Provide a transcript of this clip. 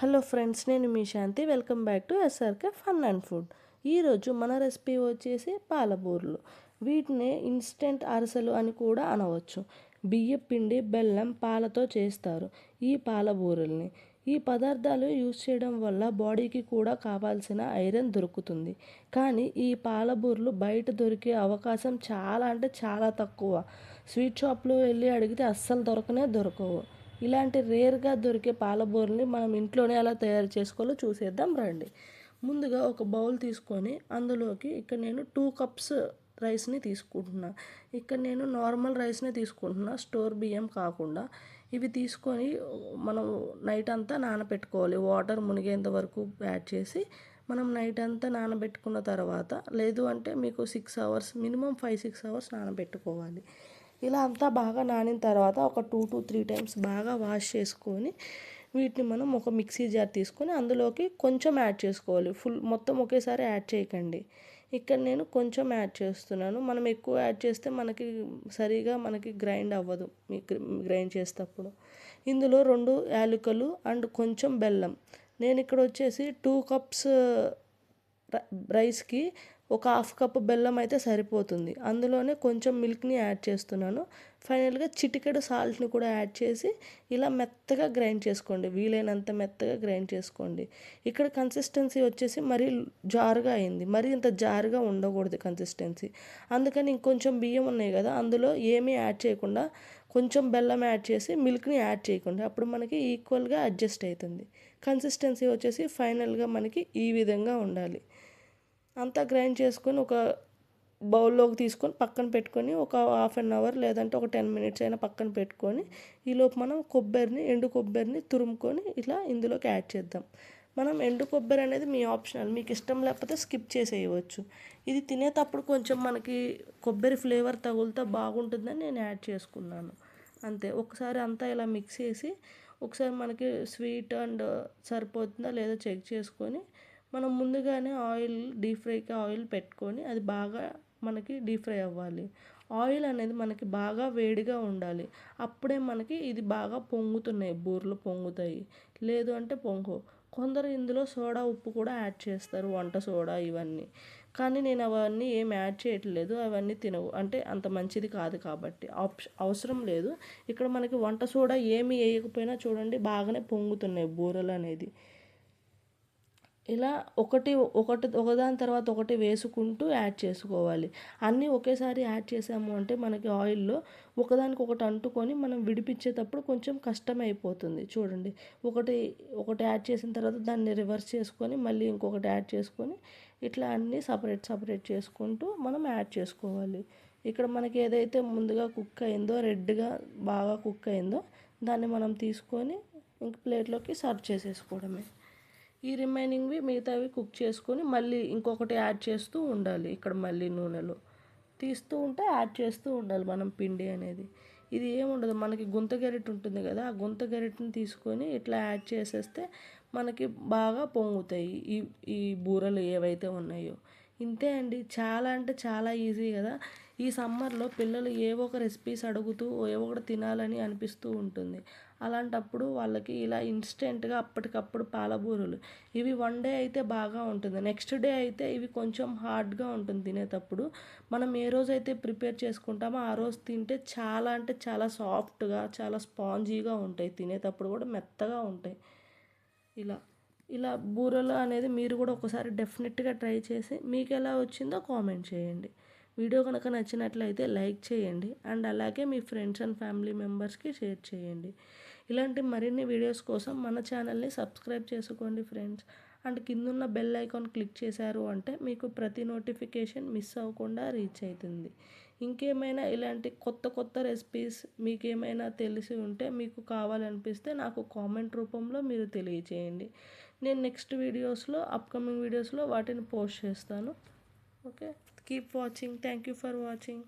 Hello friends నేను మీ Shanti. Welcome back to SRK fun and food. ఈరోజు మన recipe వచ్చేసి పాలబూరలు. వీటిని ఇన్స్టెంట్ అరసలు అని కూడా అనవచ్చు. బియ్య పిండి బెల్లం పాలతో చేస్తారు ఈ పాలబూరల్ని. ఈ పదార్థాలు యూజ్ చేయడం వల్ల బాడీకి కూడా కావాల్సిన ఐరన్ దొరుకుతుంది. కానీ ఈ పాలబూరలు బయట దొరికే అవకాశం చాలా అంటే చాలా తక్కువ. స్వీట్ షాప్లో వెళ్ళి అడిగితే అస్సలు దొరకనే దొరకవు. ఇలాంటి రేర్గా దొరికే పాలబూరని మనం ఇంట్లోనే ఎలా తయారు చేసుకోవాలో చూసేద్దాం రండి. ముందుగా ఒక బౌల్ తీసుకొని అందులోకి ఇక్కడ నేను టూ కప్స్ రైస్ని తీసుకుంటున్నా. ఇక్కడ నేను నార్మల్ రైస్ని తీసుకుంటున్నా స్టోర్ బియ్యం కాకుండా. ఇవి తీసుకొని మనం నైట్ అంతా నానబెట్టుకోవాలి. వాటర్ మునిగేంత వరకు యాడ్ చేసి మనం నైట్ అంతా నానబెట్టుకున్న తర్వాత లేదు అంటే మీకు six hours minimum five six hours నానబెట్టుకోవాలి. ఇలా అంతా బాగా నానిన తర్వాత ఒక టూ టు త్రీ టైమ్స్ బాగా వాష్ చేసుకొని వీటిని మనం ఒక మిక్సీ జార్ తీసుకొని అందులోకి కొంచెం యాడ్ చేసుకోవాలి. ఫుల్ మొత్తం ఒకేసారి యాడ్ చేయకండి. ఇక్కడ నేను కొంచెం యాడ్ చేస్తున్నాను. మనం ఎక్కువ యాడ్ చేస్తే మనకి సరిగా మనకి గ్రైండ్ అవ్వదు. గ్రైండ్ చేసేటప్పుడు. ఇందులో రెండు యాలకులు అండ్ కొంచెం బెల్లం. నేను ఇక్కడ వచ్చేసి టూ కప్స్ రైస్కి ఒక హాఫ్ కప్ బెల్లం అయితే సరిపోతుంది. అందులోనే కొంచెం మిల్క్ని యాడ్ చేస్తున్నాను. ఫైనల్గా చిటికెడు సాల్ట్ని కూడా యాడ్ చేసి ఇలా మెత్తగా గ్రైండ్ చేసుకోండి. వీలైనంత మెత్తగా గ్రైండ్ చేసుకోండి. ఇక్కడ కన్సిస్టెన్సీ వచ్చేసి మరీ జారుగా అయింది. మరీ ఇంత జారుగా ఉండకూడదు కన్సిస్టెన్సీ. అందుకని ఇంకొంచెం బియ్యం ఉన్నాయి కదా అందులో ఏమీ యాడ్ చేయకుండా కొంచెం బెల్లం యాడ్ చేసి మిల్క్ని యాడ్ చేయకుండా అప్పుడు మనకి ఈక్వల్గా అడ్జస్ట్ అవుతుంది. కన్సిస్టెన్సీ వచ్చేసి ఫైనల్గా మనకి ఈ విధంగా ఉండాలి. అంతా గ్రైండ్ చేసుకొని ఒక బౌల్లోకి తీసుకొని పక్కన పెట్టుకొని ఒక హాఫ్ అన్ అవర్ లేదంటే ఒక టెన్ మినిట్స్ అయినా పక్కన పెట్టుకొని ఈలోపు మనం కొబ్బరిని ఎండు కొబ్బరిని తురుముకొని ఇలా ఇందులోకి యాడ్ చేద్దాం. మనం ఎండు కొబ్బరి అనేది మీ ఆప్షనల్. మీకు ఇష్టం లేకపోతే స్కిప్ చేసేయవచ్చు. ఇది తినేటప్పుడు కొంచెం మనకి కొబ్బరి ఫ్లేవర్ తగులుతా బాగుంటుందని నేను యాడ్ చేసుకున్నాను. అంతే. ఒకసారి అంతా ఇలా మిక్స్ చేసి ఒకసారి మనకి స్వీట్ అండ్ సరిపోతుందా లేదా చెక్ చేసుకొని మనం ముందుగానే ఆయిల్ డీప్ ఫ్రైకి ఆయిల్ పెట్టుకొని అది బాగా మనకి డీప్ ఫ్రై అవ్వాలి. ఆయిల్ అనేది మనకి బాగా వేడిగా ఉండాలి. అప్పుడే మనకి ఇది బాగా పొంగుతున్నాయి బూరెలు పొంగుతాయి. లేదు అంటే పొంగు. కొందరు ఇందులో సోడా ఉప్పు కూడా యాడ్ చేస్తారు వంట సోడా ఇవన్నీ. కానీ నేను అవన్నీ ఏం యాడ్ చేయట్లేదు అవన్నీ తినవు. అంటే అంత మంచిది కాదు కాబట్టి. అవసరం లేదు. ఇక్కడ మనకి వంట సోడా ఏమి వేయకపోయినా చూడండి బాగానే పొంగుతున్నాయి బూరెలు అనేది. ఇలా ఒకటి ఒకటి ఒకదాని తర్వాత ఒకటి వేసుకుంటూ యాడ్ చేసుకోవాలి. అన్నీ ఒకేసారి యాడ్ చేసాము అంటే మనకి ఆయిల్లో ఒకదానికి ఒకటి అంటుకొని మనం విడిపించేటప్పుడు కొంచెం కష్టం అయిపోతుంది చూడండి. ఒకటి ఒకటి యాడ్ చేసిన తర్వాత దాన్ని రివర్స్ చేసుకొని మళ్ళీ ఇంకొకటి యాడ్ చేసుకొని ఇట్లా అన్నీ సపరేట్ సపరేట్ చేసుకుంటూ మనం యాడ్ చేసుకోవాలి. ఇక్కడ మనకి ఏదైతే ముందుగా కుక్ అయిందో రెడ్గా బాగా కుక్ అయిందో దాన్ని మనం తీసుకొని ఇంక ప్లేట్లోకి సర్వ్ చేసేసుకోవడమే. ఈ రిమైనింగ్వి మిగతావి కుక్ చేసుకొని మళ్ళీ ఇంకొకటి యాడ్ చేస్తూ ఉండాలి ఇక్కడ మళ్ళీ నూనెలో. తీస్తూ ఉంటే యాడ్ చేస్తూ ఉండాలి మనం పిండి అనేది. ఇది ఏముండదు మనకి గుంత గరిటె ఉంటుంది కదా ఆ గుంత గరిటెని తీసుకొని ఇట్లా యాడ్ చేసేస్తే మనకి బాగా పొంగుతాయి ఈ ఈ బూరలు ఏవైతే ఉన్నాయో. ఇంతే అండి చాలా అంటే చాలా ఈజీ కదా. ఈ సమ్మర్లో పిల్లలు ఏవో ఒక రెసిపీస్ అడుగుతూ ఏవో ఒకటి తినాలని అనిపిస్తూ ఉంటుంది. అలాంటప్పుడు వాళ్ళకి ఇలా ఇన్స్టెంట్గా అప్పటికప్పుడు పాలబూరలు. ఇవి వన్ డే అయితే బాగా ఉంటుంది. నెక్స్ట్ డే అయితే ఇవి కొంచెం హార్డ్గా ఉంటుంది తినేటప్పుడు. మనం ఏ రోజైతే ప్రిపేర్ చేసుకుంటామో ఆ రోజు తింటే చాలా అంటే చాలా సాఫ్ట్గా చాలా స్పాంజీగా ఉంటాయి. తినేటప్పుడు కూడా మెత్తగా ఉంటాయి. ఇలా ఇలా బూరలు అనేది మీరు కూడా ఒకసారి డెఫినెట్గా ట్రై చేసి మీకు ఎలా వచ్చిందో కామెంట్ చేయండి. వీడియో కనుక నచ్చినట్లయితే లైక్ చేయండి అండ్ అలాగే మీ ఫ్రెండ్స్ అండ్ ఫ్యామిలీ మెంబర్స్కి షేర్ చేయండి. ఇలాంటి మరిన్ని వీడియోస్ కోసం మన ఛానల్ని సబ్స్క్రైబ్ చేసుకోండి ఫ్రెండ్స్. అండ్ కిందున్న బెల్ ఐకాన్ క్లిక్ చేశారు అంటే మీకు ప్రతి నోటిఫికేషన్ మిస్ అవ్వకుండా రీచ్ అవుతుంది. ఇంకేమైనా ఇలాంటి కొత్త కొత్త రెసిపీస్ మీకు ఏమైనా తెలిసి ఉంటే మీకు కావాలనిపిస్తే నాకు కామెంట్ రూపంలో మీరు తెలియచేయండి. నేను నెక్స్ట్ వీడియోస్లో అప్కమింగ్ వీడియోస్లో వాటిని పోస్ట్ చేస్తాను. okay? Keep watching. Thank you for watching.